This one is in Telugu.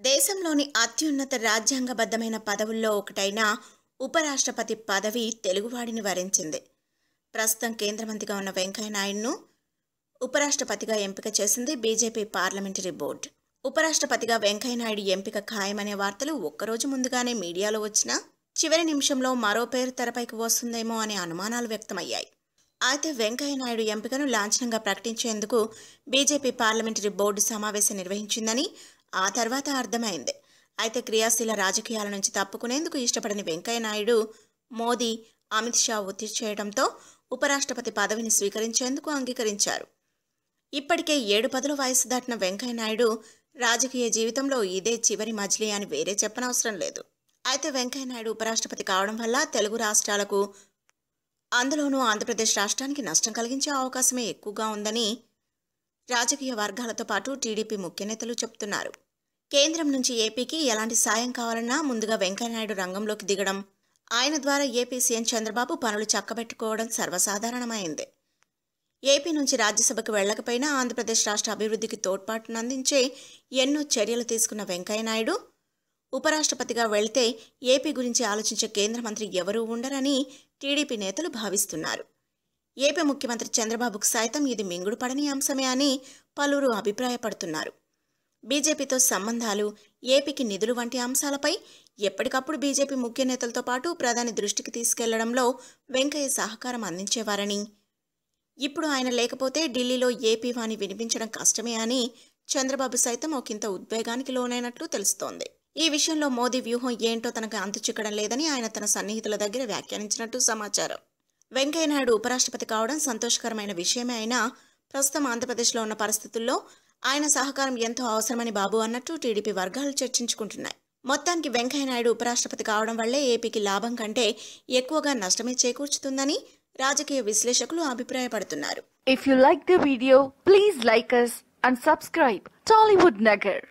దేశంలోని అత్యున్నత రాజ్యాంగబద్ధమైన పదవుల్లో ఒకటైన ఉపరాష్ట్రపతి పదవి తెలుగువాడిని వరించింది. ప్రస్తుతం కేంద్ర మంత్రిగా ఉన్న వెంకయ్యనాయుడును ఉపరాష్ట్రపతిగా ఎంపిక చేసింది బీజేపీ పార్లమెంటరీ బోర్డు. ఉపరాష్ట్రపతిగా వెంకయ్యనాయుడు ఎంపిక ఖాయమనే వార్తలు ఒక్కరోజు ముందుగానే మీడియాలో వచ్చినా చివరి నిమిషంలో మరో పేరు తెరపైకి వస్తుందేమో అనే అనుమానాలు వ్యక్తమయ్యాయి. అయితే వెంకయ్యనాయుడు ఎంపికను లాంఛనంగా ప్రకటించేందుకు బీజేపీ పార్లమెంటరీ బోర్డు సమావేశం నిర్వహించిందని ఆ తర్వాత అర్థమైంది. అయితే క్రియాశీల రాజకీయాల నుంచి తప్పుకునేందుకు ఇష్టపడని వెంకయ్యనాయుడు మోదీ అమిత్ షా ఒత్తిడి చేయడంతో ఉపరాష్ట్రపతి పదవిని స్వీకరించేందుకు అంగీకరించారు. ఇప్పటికే ఏడు పదుల వయసు దాటిన వెంకయ్యనాయుడు రాజకీయ జీవితంలో ఇదే చివరి మజిలీ అని వేరే చెప్పనవసరం లేదు. అయితే వెంకయ్యనాయుడు ఉపరాష్ట్రపతి కావడం వల్ల తెలుగు రాష్ట్రాలకు అందులోనూ ఆంధ్రప్రదేశ్ రాష్ట్రానికి నష్టం కలిగించే అవకాశమే ఎక్కువగా ఉందని రాజకీయ వర్గాలతో పాటు టీడీపీ ముఖ్య నేతలు చెబుతున్నారు కేంద్రం నుంచి ఏపీకి ఎలాంటి సాయం కావాలన్నా ముందుగా వెంకయ్యనాయుడు రంగంలోకి దిగడం ఆయన ద్వారా ఏపీ సీఎం చంద్రబాబు పనులు చక్కబెట్టుకోవడం సర్వసాధారణమైంది. ఏపీ నుంచి రాజ్యసభకు వెళ్ళకపోయినా ఆంధ్రప్రదేశ్ రాష్ట్ర అభివృద్ధికి తోడ్పాటునందించే ఎన్నో చర్యలు తీసుకున్న వెంకయ్యనాయుడు ఉపరాష్ట్రపతిగా వెళ్తే ఏపీ గురించి ఆలోచించే కేంద్ర మంత్రి ఎవరూ ఉండరని టీడీపీ నేతలు భావిస్తున్నారు. ఏపీ ముఖ్యమంత్రి చంద్రబాబుకు సైతం ఇది మింగుడు పడని అంశమే అని పలువురు అభిప్రాయపడుతున్నారు. బీజేపీతో సంబంధాలు ఏపీకి నిధులు వంటి అంశాలపై ఎప్పటికప్పుడు బీజేపీ ముఖ్య నేతలతో పాటు ప్రధాని దృష్టికి తీసుకెళ్ళడంలో వెంకయ్య సహకారం అందించేవారని ఇప్పుడు ఆయన లేకపోతే ఢిల్లీలో ఏపీ వాణి వినిపించడం కష్టమే అని చంద్రబాబు సైతం ఒకంత ఉద్వేగానికి లోనైనట్లు తెలుస్తోంది. ఈ విషయంలో మోదీ వ్యూహం ఏంటో తనకు అంతు చిక్కడం లేదని ఆయన తన సన్నిహితుల దగ్గర వ్యాఖ్యానించినట్టు సమాచారం. వెంకయ్యనాయుడు ఉపరాష్ట్రపతి కావడం సంతోషకరమైన విషయమే అయినా ప్రస్తుతం ఆంధ్రప్రదేశ్లో ఉన్న పరిస్థితుల్లో ఆయన సహకారం ఎంతో అవసరమని బాబు అన్నట్టు టీడీపీ వర్గాలు చర్చించుకుంటున్నాయి. మొత్తానికి వెంకయ్యనాయుడు ఉపరాష్ట్రపతి కావడం వల్లే ఏపీకి లాభం కంటే ఎక్కువగా నష్టమే చేకూర్చుతుందని రాజకీయ విశ్లేషకులు అభిప్రాయపడుతున్నారు. If you like the video please like us and subscribe Tollywood Nagar